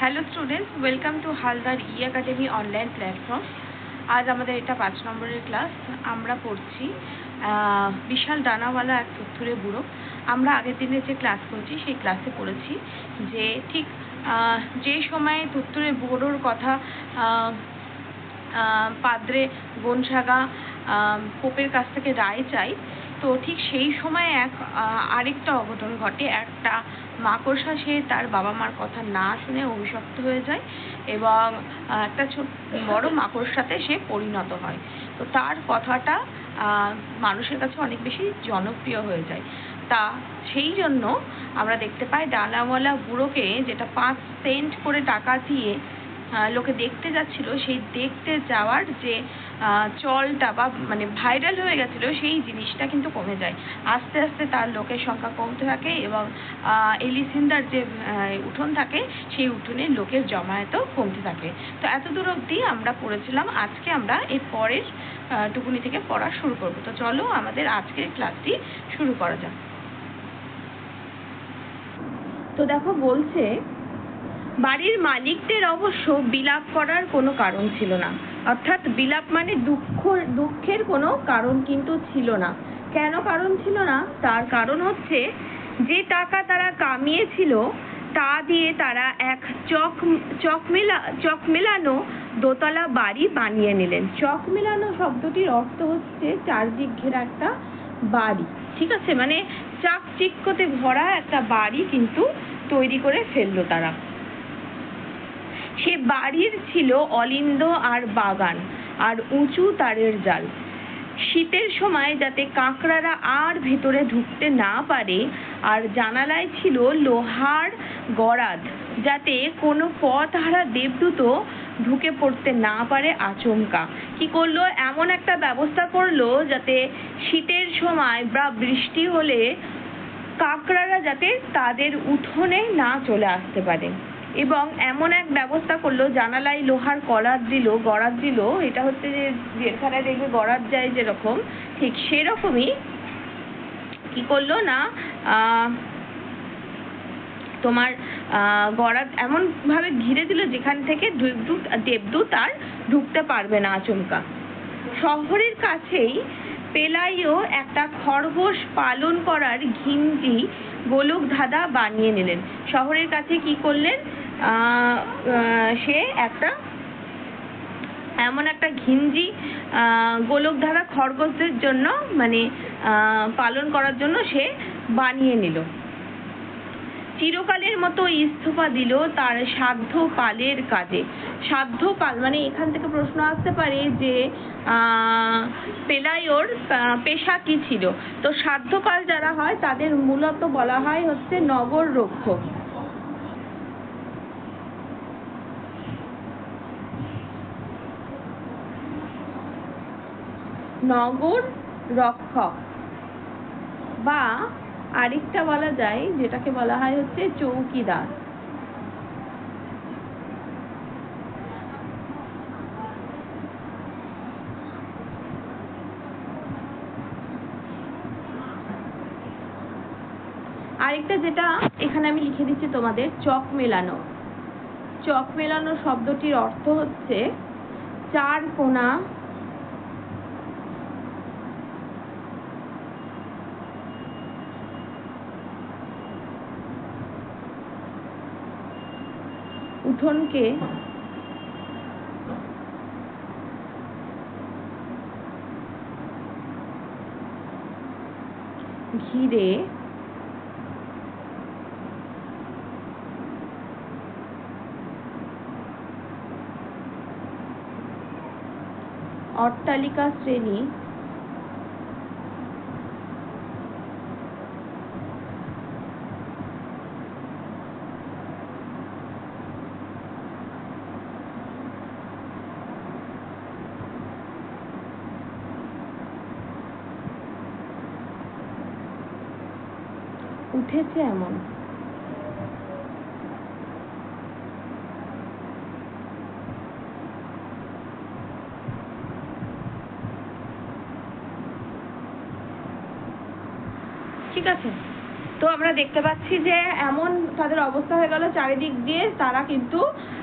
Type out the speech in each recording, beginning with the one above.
Hello students welcome to Haldar E academy online platform আজ আমাদের এটা পাঁচ নম্বরের ক্লাস আমরা পড়ছি বিশাল ডানাওয়ালা এক থুরথুরে বুড়ো। আমরা আগের দিনে যে ক্লাস করছি সেই ক্লাসে পড়েছি যে ঠিক যে সময়ে থুরথুরে বুড়োর কথা পাদ্রে গনসাগা আহ, পোপের কাছ থেকে রায় চাই তো ঠিক সেই সময় এক আরেকটা অঘটন ঘটে। একটা মাকড়সা সে তার বাবা মার কথা না শুনে অভিশপ্ত হয়ে যায় এবং একটা ছোট, বড় মাকড়সাতে সে পরিণত হয়। তো তার কথাটা মানুষের কাছে অনেক বেশি জনপ্রিয় হয়ে যায়। তা সেই জন্য আমরা দেখতে পাই ডালাওয়ালা বুড়োকে যেটা পাঁচ সেন্ট করে টাকা দিয়ে লোকে দেখতে যাচ্ছিল, সেই দেখতে যাওয়ার যে চলটা বা মানে ভাইরাল হয়ে গেছিল, সেই জিনিসটা কিন্তু কমে যায়। আস্তে আস্তে তার লোকের সংখ্যা কমতে থাকে এবং এলিসিন্দার যে উঠোন থাকে, সেই উঠোনে লোকের জমায়েতও কমতে থাকে। তো এত দূর অবধি আমরা পড়েছিলাম, আজকে আমরা এই পরের টুকুনি থেকে পড়া শুরু করব। তো চলো আমাদের আজকের ক্লাসটি শুরু করা যাক। তো দেখো বলছে, বাড়ির মালিকদের অবশ্য বিলাপ করার কোনো কারণ ছিল না। অর্থাৎ বিলাপ মানে দুঃখ, দুঃখের কোনো কারণ কিন্তু ছিল না। কেন কারণ ছিল না? তার কারণ হচ্ছে, যে টাকা তারা কামিয়েছিল, তা দিয়ে তারা এক চক চক মেলা, চক মেলানো দোতলা বাড়ি বানিয়ে নিলেন। চক মেলানো শব্দটির অর্থ হচ্ছে চারদিক ঘেরা একটা বাড়ি। ঠিক আছে? মানে চাকচিক্যতে ভরা একটা বাড়ি কিন্তু তৈরি করে ফেলল তারা। সে বাড়ির ছিল অলিন্দ আর বাগান, আর উঁচু তারের জাল। শীতের সময় যাতে কাঁকড়ারা আর ভেতরে ঢুকতে না পারে, আর জানালায় ছিল লোহার গরাদ, যাতে কোনো পথহারা দেবদূত ঢুকে পড়তে না পারে আচমকা। কি করল? এমন একটা ব্যবস্থা করল যাতে শীতের সময় বা বৃষ্টি হলে কাকড়ারা যাতে তাদের উঠোনে না চলে আসতে পারে। এবং এমন এক ব্যবস্থা করল, জানালায় লোহার কলার দিল গড়ার দিল, এটা হচ্ছে যে জেলখানায় দেখবে গড়ার যায় যেরকম, ঠিক সেরকমই কি করল না তোমার গড়াত এমন ভাবে ঘিরে দিল যেখান থেকে দেবদূত দেবদূত আর ঢুকতে পারবে না আচমকা। শহরের কাছেই পেলাইও একটা খরগোশ পালন করার ঘিঞ্জি গোলক ধাঁধা বানিয়ে নিলেন। শহরের কাছে কি করলেন? সে একটা এমন একটা ঘিঞ্জি গোলক ধাঁধা খরগোশদের জন্য মানে পালন করার জন্য সে বানিয়ে নিল। চিরকালের মতো ইস্তফা দিল তার সাধ্য পালের কাজে। সাধ্য পাল মানে এখান থেকে প্রশ্ন আসতে পারে যে আহ, পেশা কি ছিল? তো সাধ্যপাল যারা হয় তাদের মূলত বলা হয় হচ্ছে নগর রক্ষক নগর রক্ষক। বা আরেকটা বলা যায়, যেটাকে বলা হয় হচ্ছে চৌকিদার। আরেকটা যেটা এখানে আমি লিখে দিচ্ছি তোমাদের, চক মেলানো। চক মেলানো শব্দটির অর্থ হচ্ছে চার কোণা উঠোনকে ঘিরে অট্টালিকা শ্রেণি উঠেছে এমন। ঠিক আছে। তো আমরা দেখতে পাচ্ছি যে এমন তাদের অবস্থা হয়ে গেল চারিদিক দিয়ে। তারা কিন্তু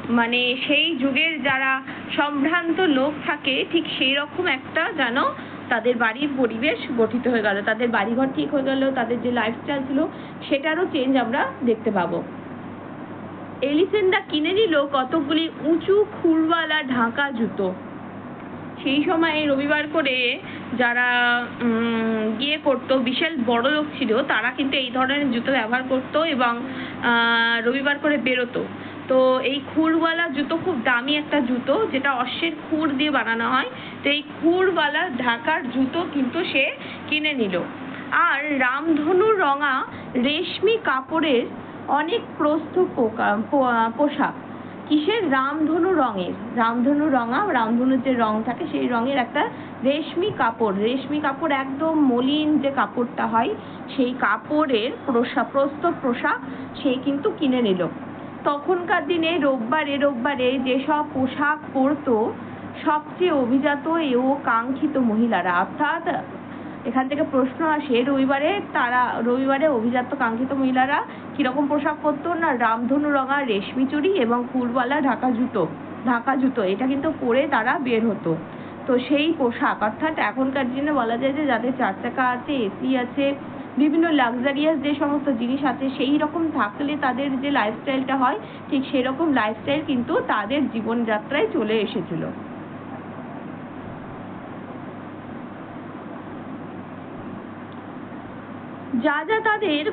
মানে সেই যুগের যারা সম্ভ্রান্ত লোক থাকে, ঠিক সেই রকম একটা যেন তাদের বাড়ির পরিবেশ গঠিত হয়ে গেল। তাদের বাড়িঘর ঠিক হয়ে গেল, তাদের যে লাইফস্টাইল ছিল সেটারও চেঞ্জ আমরা দেখতে পাবো। এলিসেন্ডা কিনে নিল কতগুলি উঁচু খুরওয়ালা ঢাকা জুতো। সেই সময় রবিবার করে যারা গিয়ে করতো বিশাল বড় লোক ছিল, তারা কিন্তু এই ধরনের জুতো ব্যবহার করতো এবং রবিবার করে বেরোতো। তো এই খুরওয়ালা জুতো খুব দামি একটা জুতো, যেটা অশ্বের খুর দিয়ে বানানো হয়। তো এই খুরওয়ালা ঢাকার জুতো কিন্তু সে কিনে নিল। আর রামধনু রঙা রেশমি কাপড়ের অনেক প্রস্থ পোশাক। কিসের? রামধনু রঙের। রামধনু রঙা, রামধনুর যে রং থাকে, সেই রঙের একটা রেশমি কাপড়। রেশমি কাপড় একদম মলিন যে কাপড়টা হয়, সেই কাপড়ের পোশাক প্রস্থ পোশাক সে কিন্তু কিনে নিল। তখনকার দিনে রোববারে রোববারে যেসব পোশাক পরতো, সবচেয়ে অভিজাত ও কাঙ্ক্ষিত মহিলারা। অর্থাৎ এখান থেকে প্রশ্ন আসে, রবিবারে তারা, রবিবারে অভিজাত কাঙ্ক্ষিত মহিলারা কীরকম পোশাক পরতো? না, রামধনু রঙা রেশমি চুড়ি এবং ফুলওয়ালা ঢাকা জুতো ঢাকা জুতো। এটা কিন্তু পরে তারা বের হতো। তো সেই পোশাক, অর্থাৎ এখনকার দিনে বলা যায় যে যাদের চার চাকা আছে, এসি আছে বিভিন্ন লাক্সারিয়াস যে সমস্ত জিনিস আছে, সেই রকম থাকলে তাদের যে লাইফস্টাইলটা হয়, ঠিক সেরকম লাইফস্টাইল কিন্তু তাদের জীবনযাত্রায় চলে এসেছিল। যা যা তাদের,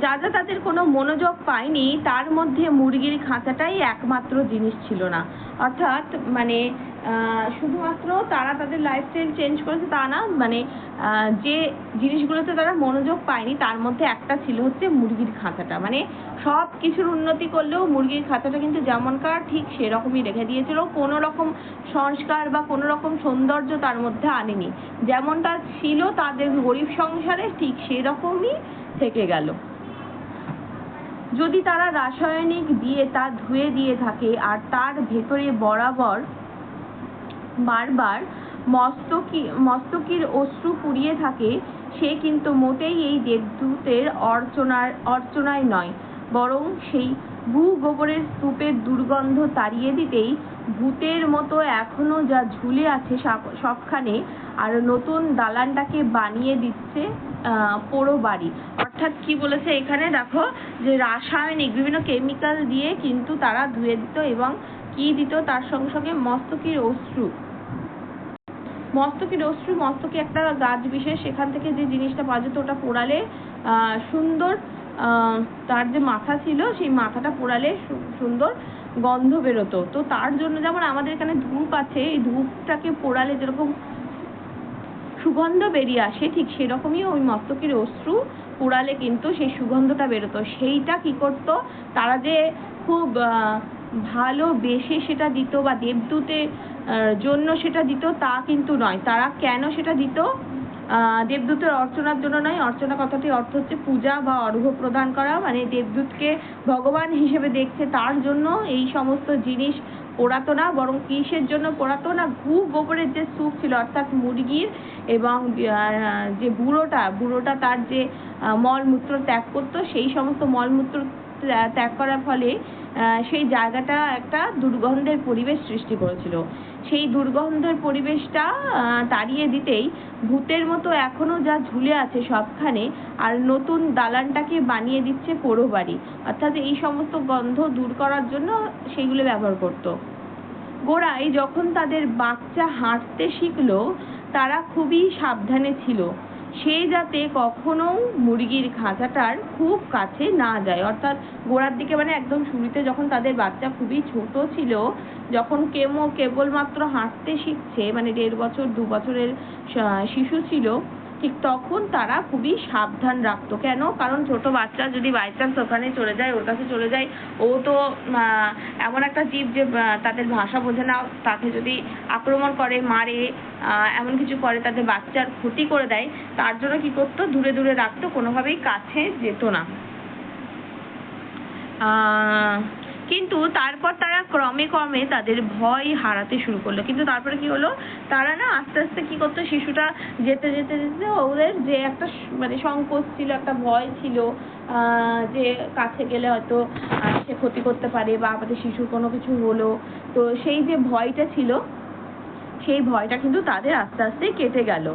যা যা তাদের কোনো মনোযোগ পায়নি, তার মধ্যে মুরগির খাঁচাটাই একমাত্র জিনিস ছিল না। অর্থাৎ মানে শুধুমাত্র তারা তাদের লাইফস্টাইল চেঞ্জ করেছে তা না মানে যে জিনিসগুলোতে তারা মনোযোগ পায়নি, তার মধ্যে একটা ছিল হচ্ছে মুরগির খাঁচাটা। মানে সব কিছুর উন্নতি করলেও মুরগির খাঁচাটা কিন্তু যেমনকার ঠিক সেরকমই রেখে দিয়েছিল। কোনো রকম সংস্কার বা কোনো রকম সৌন্দর্য তার মধ্যে আনেনি। যেমনটা ছিল তাদের গরিব সংসারে ঠিক সেরকমই থেকে গেল। যদি তারা রাসায়নিক দিয়ে তা ধুয়ে দিয়ে থাকে আর তার ভেতরে বরাবর বারবার মস্তকি, মস্তকির অশ্রু পুড়িয়ে থাকে, সে কিন্তু মোটেই এই দেবদূতের অর্চনার, অর্চনায় নয়, বরং সেই ভূ গোবরের স্তূপের দুর্গন্ধ তাড়িয়ে দিতেই ভূতের মতো এখনও যা ঝুলে আছে সব- সবখানে, আর নতুন দালানটাকে বানিয়ে দিচ্ছে পোড়ো বাড়ি। অর্থাৎ কি বলেছে এখানে? দেখো, যে রাসায়নিক, বিভিন্ন কেমিক্যাল দিয়ে কিন্তু তারা ধুয়ে দিত এবং কি দিত? তার সঙ্গে সঙ্গে মস্তকির অশ্রু। মস্তকের অশ্রু মস্তকে একটা গাছ বিশেষ সেখান থেকে যে জিনিসটা পাওয়া যেত ওটা পোড়ালে সুন্দর তার যে মাথা ছিল সেই মাথাটা পোড়ালে সুন্দর গন্ধ বেরোতো। তো তার জন্য যেমন আমাদের এখানে ধূপ আছে এই ধূপটাকে পোড়ালে যেরকম সুগন্ধ বেরিয়ে আসে ঠিক সেরকমই ওই মস্তকের অশ্রু পোড়ালে কিন্তু সেই সুগন্ধটা বেরোতো। সেইটা কি করতো? তারা যে খুব ভালোবেসে সেটা দিত বা দেবদূতের আহ, জন্য সেটা দিত, তা কিন্তু নয়। তারা কেন সেটা দিত? দেবদূতের অর্চনার জন্য নয়। অর্চনা কথাটির অর্থ হচ্ছে পূজা বা অর্ঘ্য প্রদান করা। মানে দেবদূতকে ভগবান হিসেবে দেখছে তার জন্য এই সমস্ত জিনিস পোড়াতো না, বরং কিসের জন্য পোড়াতো না? ঘু গোবরের যে স্যুপ ছিল, অর্থাৎ মুরগির এবং যে বুড়োটা বুড়োটা তার যে মলমূত্র ত্যাগ করতো, সেই সমস্ত মলমূত্র ত্যাগ করার ফলে সেই জায়গাটা একটা দুর্গন্ধের পরিবেশ সৃষ্টি করেছিল। সেই দুর্গন্ধের পরিবেশটা তাড়িয়ে দিতেই ভূতের মতো এখনও যা ঝুলে আছে সবখানে, আর নতুন দালানটাকে বানিয়ে দিচ্ছে পোড়ো বাড়ি। অর্থাৎ এই সমস্ত গন্ধ দূর করার জন্য সেইগুলো ব্যবহার করতো। গোড়ায় যখন তাদের বাচ্চা হাঁটতে শিখলো, তারা খুবই সাবধানে ছিল। সে যাতে কখনো মুরগির খাঁচাটার খুব কাছে না যায়। অর্থাৎ গোড়ার দিকে মানে একদম শুরুতে যখন তাদের বাচ্চা খুবই ছোট ছিল, যখন কেমো কেবলমাত্র হাঁটতে শিখছে মানে দেড় বছর, দু বছরের শিশু ছিল ঠিক তখন তারা খুবই সাবধান রাখতো। কেন? কারণ ছোট বাচ্চা যদি বাই চান্স ওখানে চলে যায়, ওর কাছে চলে যায়, ও তো এমন একটা জীব যে তাদের ভাষা বোঝে না, তাকে যদি আক্রমণ করে, মারে এমন কিছু করে, তাদের বাচ্চার ক্ষতি করে দেয়, তার জন্য কি করতো? দূরে দূরে রাখতো, কোনোভাবেই কাছে যেত না। কিন্তু তারপর তারা ক্রমে ক্রমে তাদের ভয় হারাতে শুরু করল। কিন্তু তারপরে কি হলো? তারা না আস্তে আস্তে কি করতো? শিশুটা যেতে যেতে যেতে ওদের যে একটা মানে সংকোচ ছিল একটা ভয় ছিল আহ, যে কাছে গেলে হয়তো সে ক্ষতি করতে পারে বা আমাদের শিশুর কোনো কিছু হলো। তো সেই যে ভয়টা ছিল সেই ভয়টা কিন্তু তাদের আস্তে আস্তে কেটে গেল।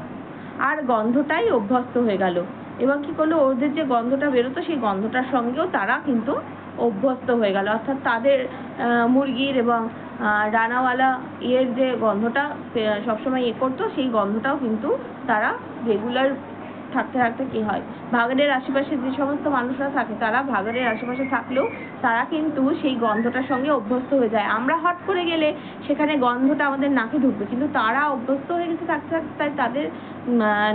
আর গন্ধটাই অভ্যস্ত হয়ে গেল। এবং কি করল? ওদের যে গন্ধটা বেরোতো সেই গন্ধটার সঙ্গেও তারা কিন্তু অভ্যস্ত হয়ে গেল। অর্থাৎ তাদের মুরগির এবং আহ, ডানাওয়ালা ইয়ের যে গন্ধটা সবসময় ইয়ে করতো সেই গন্ধটাও কিন্তু তারা রেগুলার থাকতে থাকতে কি হয়? ভাগাড়ের আশেপাশে যে সমস্ত মানুষরা থাকে তারা ভাগাড়ের আশেপাশে থাকলেও তারা কিন্তু সেই গন্ধটার সঙ্গে অভ্যস্ত হয়ে যায়। আমরা হট করে গেলে সেখানে গন্ধটা আমাদের নাকে ঢুকবে কিন্তু তারা অভ্যস্ত হয়ে গেছে থাকতে থাকতে তাই তাদের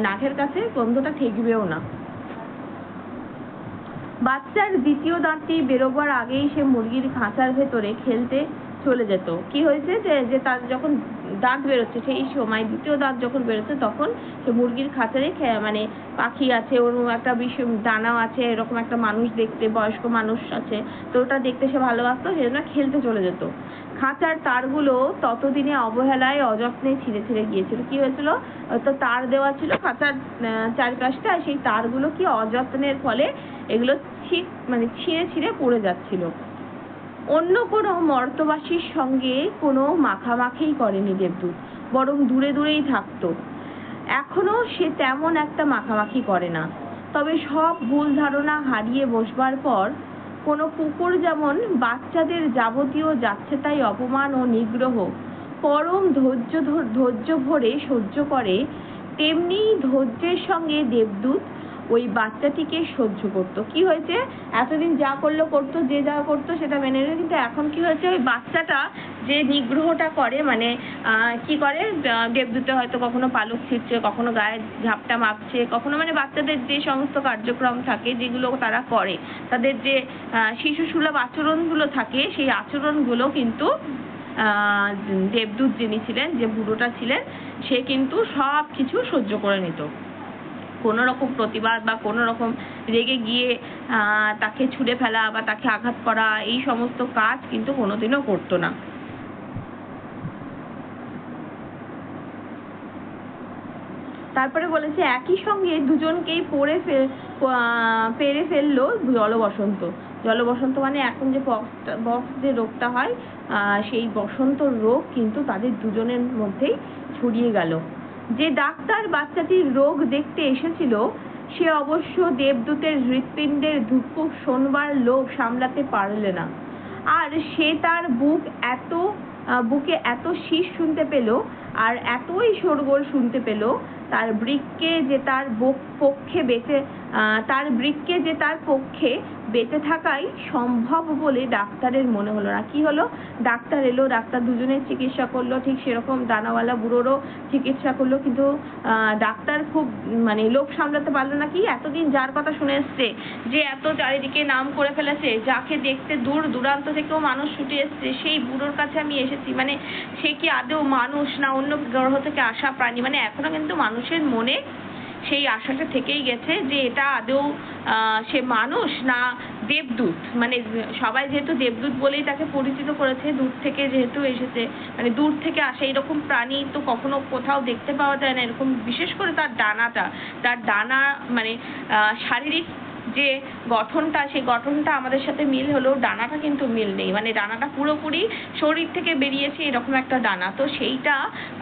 নাকের কাছে গন্ধটা ঠেকবেও না। বাচ্চার দ্বিতীয় দাঁতটি বেরোবার আগেই সে মুরগির খাঁচার ভেতরে খেলতে চলে যেত। কি হয়েছে যে যে তার যখন দাঁত বেরোচ্ছে, সেই সময় দ্বিতীয় দাঁত যখন বেরোচ্ছে, তখন সে মুরগির খাঁচারে মানে পাখি আছে, ওর একটা বিষ দানাও আছে, এরকম একটা মানুষ দেখতে, বয়স্ক মানুষ আছে। তো ওটা দেখতে সে ভালোবাসতো সেজন্য খেলতে চলে যেত। খাঁচার তারগুলো ততদিনে অবহেলায়, অযত্নে ছিঁড়ে ছিঁড়ে গিয়েছিল। কি হয়েছিল? তো তার দেওয়া ছিল খাঁচার চারপাশটা, সেই তারগুলো কি অযত্নের ফলে এগুলো ছিট মানে ছিঁড়ে ছিঁড়ে পড়ে যাচ্ছিল। অন্য কোনো মর্তবাসীর সঙ্গে কোনো মাখামাখিই করেনি দেবদূত, বরং দূরে দূরেই থাকতো। এখনও সে তেমন একটা মাখামাখি করে না। তবে সব ভুল ধারণা হারিয়ে বসবার পর কোনো কুকুর যেমন বাচ্চাদের যাবতীয় যাচ্ছে তাই অপমান ও নিগ্রহ, পরম ধৈর্য ধর- ধৈর্য ভরে সহ্য করে, তেমনি ধৈর্যের সঙ্গে দেবদূত ওই বাচ্চাটিকে সহ্য করতো। কি হয়েছে? এতদিন যা করল, করতো, যে যা করতো সেটা মেনে নিল। কিন্তু এখন কি হয়েছে? ওই বাচ্চাটা যে নিগ্রহটা করে মানে কি করে? দেবদূতে হয়তো কখনো পালক ছিঁড়ছে, কখনো গায়ে ঝাপটা মাপছে, কখনো মানে বাচ্চাদের যে সমস্ত কার্যক্রম থাকে যেগুলো তারা করে, তাদের যে শিশু সুলভ আচরণগুলো থাকে, সেই আচরণগুলো কিন্তু দেবদূত যিনি ছিলেন, যে বুড়োটা ছিলেন, সে কিন্তু সব কিছু সহ্য করে নিত। কোনো রকম প্রতিবাদ বা কোনো রকম রেগে গিয়ে তাকে ছুঁড়ে ফেলা বা তাকে আঘাত করা, এই সমস্ত কাজ কিন্তু কোনোদিনও করতো না। তারপরে বলেছে, একই সঙ্গে দুজনকেই পড়ে ফেল পেরে ফেলল জলবসন্ত। জলবসন্ত মানে এখন যে বক্স যে রোগটা হয় সেই বসন্ত রোগ কিন্তু তাদের দুজনের মধ্যেই ছড়িয়ে গেল। যে ডাক্তার বাচ্চাটির রোগ দেখতে এসেছিল, সে অবশ্য দেবদূতের হৃৎপিণ্ডের ধুকপুক শোনবার লোভ সামলাতে পারলে না। আর সে তার বুক এত বুকে এত শীষ শুনতে পেল, আর এতই শোরগোল শুনতে পেল, তার বৃক্কে যে তার পক্ষে বেঁচে তার বৃক্কে যে তার পক্ষে বেঁচে থাকাই সম্ভব বলে ডাক্তারের মনে হলো না। কি হলো? ডাক্তার এলো, ডাক্তার দুজনের চিকিৎসা করল, ঠিক সেরকম দানাওয়ালা বুড়োরও চিকিৎসা করল, কিন্তু ডাক্তার খুব মানে লোভ সামলাতে পারল না কি? এতদিন যার কথা শুনে এসছে যে এত চারিদিকে নাম করে ফেলেছে, যাকে দেখতে দূর দূরান্ত থেকেও মানুষ ছুটে এসছে, সেই বুড়োর কাছে আমি এসেছি। মানে সে কি আদৌ মানুষ না অন্য গ্রহ থেকে আসা প্রাণী? মানে এখনও কিন্তু মানুষের মনে সেই আশাটা থেকেই গেছে যে এটা আদৌ সে মানুষ না দেবদূত? মানে সবাই যেহেতু দেবদূত বলেই তাকে পরিচিত করেছে, দূর থেকে যেহেতু এসেছে মানে দূর থেকে আসে এরকম প্রাণী তো কখনো কোথাও দেখতে পাওয়া যায় না, এরকম বিশেষ করে তার ডানাটা, তার ডানা মানে শারীরিক যে গঠনটা, সেই গঠনটা আমাদের সাথে মিল হলেও ডানাটা কিন্তু মিল নেই। মানে ডানাটা পুরোপুরি শরীর থেকে বেরিয়েছে এরকম একটা ডানা। তো সেইটা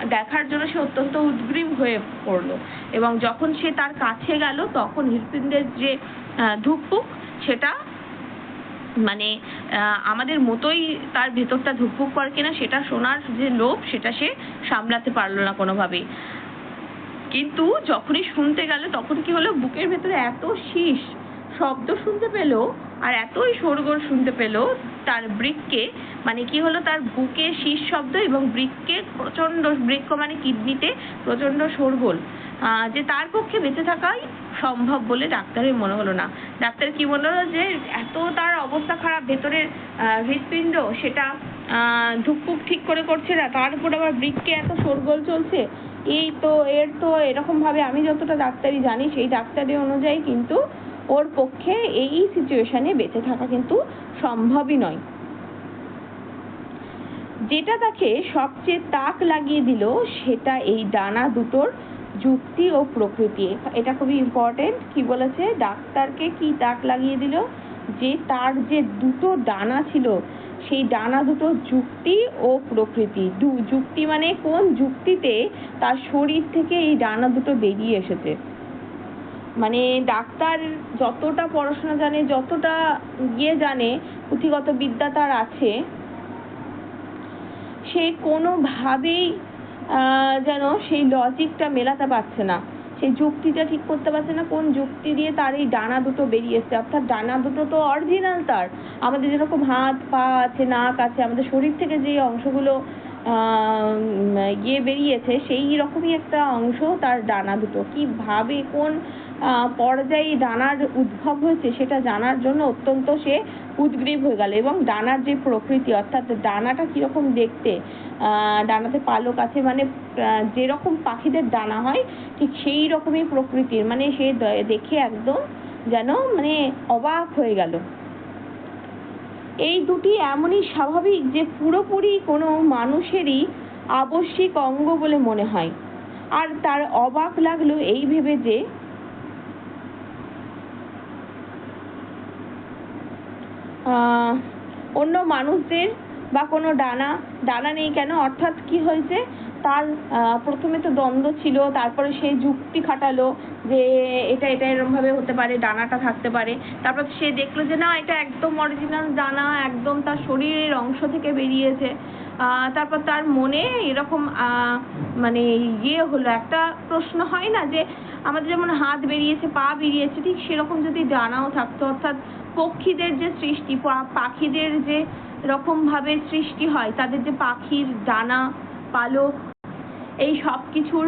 দেখার জন্য সে অত্যন্ত উদ্গ্রীব হয়ে পড়ল এবং যখন সে তার কাছে গেল, তখন হৃৎপিণ্ডের যে ধুকপুক, সেটা মানে আমাদের মতোই তার ভেতরটা ধুকপুক করে কিনা, সেটা শোনার যে লোভ, সেটা সে সামলাতে পারল না কোনোভাবেই। কিন্তু যখনই শুনতে গেল, তখন কি হলো? বুকের ভেতরে এত শীষ শব্দ শুনতে পেল আর এতই শোরগোল শুনতে পেল তার বৃক্কে মানে কি হলো তার বুকে শীষ শব্দ এবং বৃক্কে প্রচণ্ড বৃক্ক মানে কিডনিতে প্রচণ্ড শোরগোল। যে তার পক্ষে বেঁচে থাকাই সম্ভব বলে ডাক্তারের মনে হলো না। ডাক্তার কি মনে হলো যে এত তার অবস্থা খারাপ, ভেতরের হৃৎপিণ্ড সেটা ধুকপুক ঠিক করে করছে না, তার উপর আবার বৃক্কে এত শোরগোল চলছে, এই তো, এর তো এরকম ভাবে আমি যতটা ডাক্তারি জানি সেই ডাক্তারি অনুযায়ী কিন্তু ওর পক্ষে এই সিচুয়েশনে বেঁচে থাকা কিন্তু সম্ভবই নয়। যেটা তাকে সবচেয়ে তাক লাগিয়ে দিল, সেটা এই ডানা দুটোর যুক্তি ও প্রকৃতি। এটা খুবই ইম্পর্টেন্ট কি বলেছে? ডাক্তারকে কি তাক লাগিয়ে দিল? যে তার যে দুটো ডানা ছিল, সেই ডানা দুটো যুক্তি ও প্রকৃতি। যুক্তি মানে কোন যুক্তিতে তার শরীর থেকে এই ডানা দুটো বেরিয়ে এসেছে? মানে ডাক্তার যতটা পড়াশোনা জানে, যতটা ইয়ে জানে, পুঁথিগত বিদ্যা তার আছে, সে কোনোভাবেই যেন সেই লজিকটা মেলাতে পারছে না। সেই যুক্তিটা ঠিক করতে পারছে না, কোন যুক্তি দিয়ে তার এই ডানা দুটো বেরিয়ে এসছে। অর্থাৎ ডানা দুটো তো অরিজিনাল তার। আমাদের যেরকম হাত, পা আছে, নাক আছে, আমাদের শরীর থেকে যে অংশগুলো ইয়ে বেরিয়েছে, সেই রকমই একটা অংশ তার ডানা দুটো। কীভাবে, কোন পর্যায়ে ডানার উদ্ভব হয়েছে, সেটা জানার জন্য অত্যন্ত সে উদ্গ্রীব হয়ে গেল এবং ডানার যে প্রকৃতি, অর্থাৎ ডানাটা কীরকম দেখতে ডানাতে পালক আছে মানে যেরকম পাখিদের ডানা হয়, ঠিক সেই রকমই প্রকৃতির মানে সে দেখে একদম যেন মানে অবাক হয়ে গেল। এই দুটি এমনই স্বাভাবিক যে পুরোপুরি কোনো মানুষেরই আবশ্যিক অঙ্গ বলে মনে হয়। আর তার অবাক লাগল এই ভেবে যে অন্য মানুষদের বা কোনো ডানা ডানা নেই কেন? অর্থাৎ কি হয়েছে? তার প্রথমে তো দ্বন্দ্ব ছিল, তারপরে সে যুক্তি খাটালো যে এটা এটা এরকম ভাবে হতে পারে, ডানাটা থাকতে পারে। তারপর সে দেখল যে না, এটা একদম অরিজিনাল ডানা, একদম তার শরীরের অংশ থেকে বেরিয়েছে। তারপর তার মনে এরকম মানে ইয়ে হলো, একটা প্রশ্ন হয় না যে, আমাদের যেমন হাত বেরিয়েছে, পা বেরিয়েছে, ঠিক সেরকম যদি ডানাও থাকতো, অর্থাৎ পক্ষীদের যে সৃষ্টি পাখিদের যে রকম ভাবে সৃষ্টি হয়, তাদের যে পাখির ডানা, পালক, এই সব কিছুর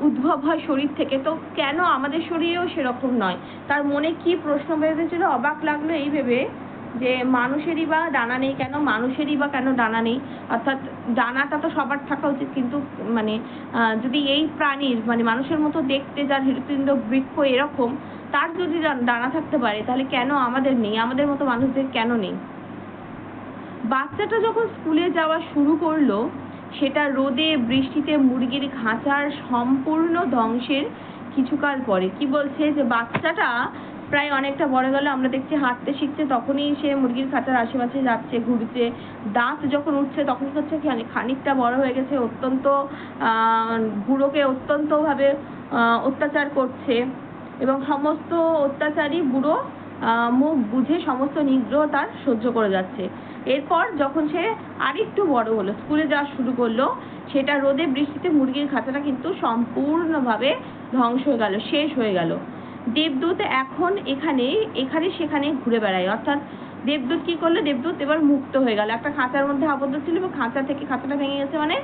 উদ্ভব হয় শরীর থেকে। তো কেন আমাদের শরীরেও সেরকম নয়? তার মনে কি প্রশ্ন বেঁধেছিল? অবাক লাগল এই ভেবে। যে মানুষেরই বা ডানা নেই কেন? মানুষেরই বা কেন ডানা নেই? অর্থাৎ ডানাটা তো সবার থাকা উচিত, কিন্তু মানে যদি এই প্রাণীর মানে মানুষের মতো দেখতে যার হৃৎপিণ্ড বৃক্ষ এরকম, তার যদি ডানা থাকতে পারে, তাহলে কেন আমাদের নেই? আমাদের মতো মানুষদের কেন নেই? বাচ্চাটা যখন স্কুলে যাওয়া শুরু করল, সেটা রোদে, বৃষ্টিতে, মুরগির খাঁচার সম্পূর্ণ ধ্বংসের কিছুকাল পরে। কি বলছে? যে বাচ্চাটা প্রায় অনেকটা বড় গেল আমরা দেখছি হাঁটতে শিখছে তখনই সে মুরগির খাঁচার আশেপাশে যাচ্ছে, ঘুরছে। দাঁত যখন উঠছে তখন হচ্ছে খানি- খানিকটা বড় হয়ে গেছে, অত্যন্ত বুড়োকে অত্যন্তভাবে অত্যাচার করছে। এবং সমস্ত অত্যাচারী বুড়ো মুখ বুঝে সমস্ত নিগ্রহ তার সহ্য করে যাচ্ছে। এরপর যখন সে আরেকটু বড় হলো, স্কুলে যাওয়া শুরু করল, সেটা রোদে বৃষ্টিতে মুরগির খাঁচাটা কিন্তু সম্পূর্ণভাবে ধ্বংস হয়ে গেল, শেষ হয়ে গেল। দেবদূত এখন এখানে এখানে সেখানে ঘুরে বেড়ায়। অর্থাৎ দেবদূত কি করল? দেবদূত এবার মুক্ত হয়ে গেল। একটা খাঁচার মধ্যে আবদ্ধ ছিল এবং খাঁচা থেকে, খাঁচাটা ভেঙে গেছে মানে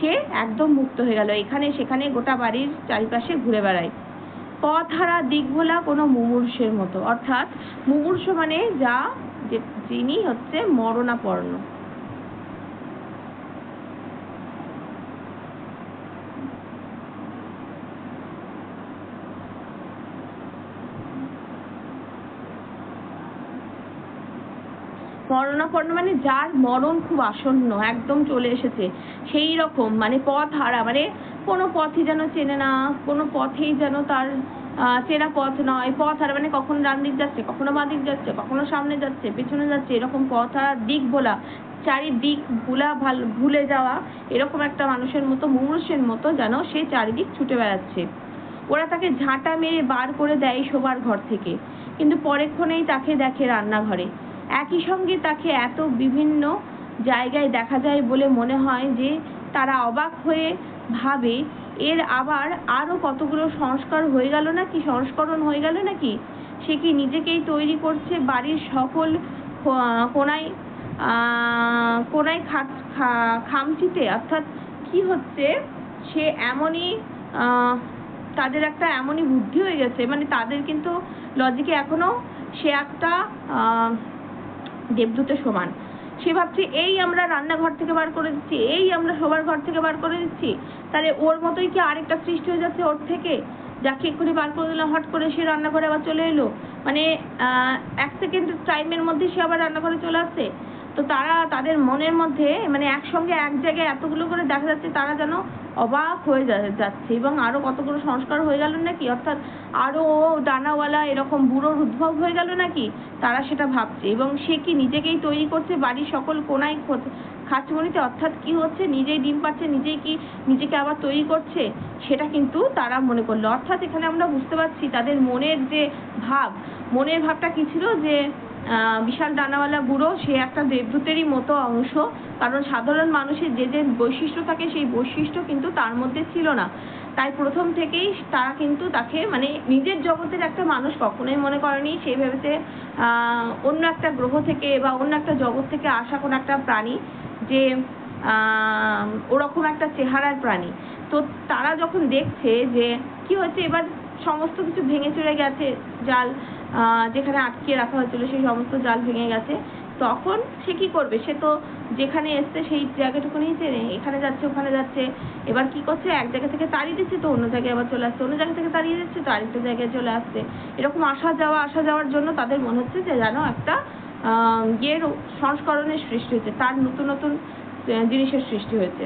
সে একদম মুক্ত হয়ে গেল। এখানে, সেখানে গোটা বাড়ির চারিপাশে ঘুরে বেড়ায়। পথ হারা দিকভোলা কোনো মুমূর্ষের মতো। অর্থাৎ মুমূর্ষ মানে যা, যিনি হচ্ছে মরণাপন্ন। মরণাপন্ন মানে যার মরণ খুব আসন্ন, একদম চলে এসেছে। সেই রকম মানে পথ হারা মানে কোনো পথই যেন চেনে না, কোনো পথেই যেন তার চেনা পথ নয়। পথ হারা মানে কখনো ডান দিক যাচ্ছে, কখনো বাঁ দিক যাচ্ছে, কখনো সামনে যাচ্ছে, পেছনে যাচ্ছে, এরকম পথ হারা, দিক বলা চারিদিক ভুলা, ভালো, ভুলে যাওয়া, এরকম একটা মানুষের মতো মুমূর্ষের মতো যেন সে চারিদিক ছুটে বেড়াচ্ছে। ওরা তাকে ঝাঁটা মেরে বার করে দেয় শোবার ঘর থেকে, কিন্তু পরেক্ষণেই তাকে দেখে রান্নাঘরে। একই সঙ্গে তাকে এত বিভিন্ন জায়গায় দেখা যায় বলে মনে হয় যে তারা অবাক হয়ে ভাবে, এর আবার আরও কতগুলো সংস্কার হয়ে গেল নাকি? সংস্করণ হয়ে গেল নাকি? সে কি নিজেকেই তৈরি করছে বাড়ির সকল কোনায় কোনায় খাট- খা- খামচিতে? অর্থাৎ কি হচ্ছে? সে এমনই তাদের একটা এমনই বুদ্ধি হয়ে গেছে। মানে তাদের কিন্তু লজিকে এখনও সে একটা দেবদূতের সমান। সে ভাবছে, এই আমরা রান্নাঘর থেকে বার করে দিচ্ছি, এই আমরা শোবার ঘর থেকে বার করে দিচ্ছি। তাহলে ওর মতোই কি আরেকটা সৃষ্টি হয়ে যাচ্ছে ওর থেকে? যাকে এক্ষুনি বার করে দিলাম হট করে সে রান্নাঘরে আবার চলে এলো। মানে এক সেকেন্ড টাইমের মধ্যে সে আবার রান্নাঘরে চলে আসছে। তো তারা তাদের মনের মধ্যে মানে একসঙ্গে এক জায়গায় এতগুলো করে দেখা যাচ্ছে, তারা যেন অবাক হয়ে যাচ্ছে। এবং আরও কতগুলো সংস্কার হয়ে গেল নাকি? অর্থাৎ আরও ডানাওয়ালা এরকম বুড়োর উদ্ভব হয়ে গেল নাকি? তারা সেটা ভাবছে। এবং সে কি নিজেকেই তৈরি করছে বাড়ির সকল কোনায় খাঁচমনিতে? অর্থাৎ কি হচ্ছে? নিজেই ডিম পাচ্ছে, নিজেই কি নিজেকে আবার তৈরি করছে? সেটা কিন্তু তারা মনে করল। অর্থাৎ এখানে আমরা বুঝতে পারছি তাদের মনের যে ভাব, মনের ভাবটা কি ছিল? যে বিশাল ডানাওয়ালা বুড়ো, সে একটা দেবদূতেরই মতো অংশ। কারণ সাধারণ মানুষের যে যে বৈশিষ্ট্য থাকে, সেই বৈশিষ্ট্য কিন্তু তার মধ্যে ছিল না। তাই প্রথম থেকেই তারা কিন্তু তাকে মানে নিজের জগতের একটা মানুষ কখনোই মনে করেনি। সে ভেবেছে অন্য একটা গ্রহ থেকে বা অন্য একটা জগৎ থেকে আসা কোনো একটা প্রাণী যে ওরকম একটা চেহারার প্রাণী। তো তারা যখন দেখছে যে, কি হচ্ছে এবার সমস্ত কিছু ভেঙে চলে গেছে, জাল। যেখানে আটকে রাখা হয়েছিল, সেই সমস্ত জাল ভেঙে গেছে। তখন সে কি করবে? সে তো যেখানে এসছে, সেই জায়গাটুকুনি চেনে। এখানে যাচ্ছে, ওখানে যাচ্ছে। এবার কি করছে? এক জায়গা থেকে তাড়িয়ে দিচ্ছে তো, অন্য জায়গায় আবার চলে আসছে। অন্য জায়গা থেকে তাড়িয়ে দিচ্ছে তো আরেকটা জায়গায় চলে আসছে। এরকম আসা যাওয়া, আসা যাওয়ার জন্য তাদের মনে হচ্ছে যে যেন একটা ইয়ের সংস্করণের সৃষ্টি হয়েছে, তার নতুন নতুন জিনিসের সৃষ্টি হয়েছে।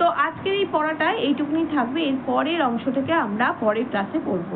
তো আজকের এই পড়াটা এইটুকুনি থাকবে। এর পরের অংশটাকে আমরা পরের ক্লাসে পড়ব।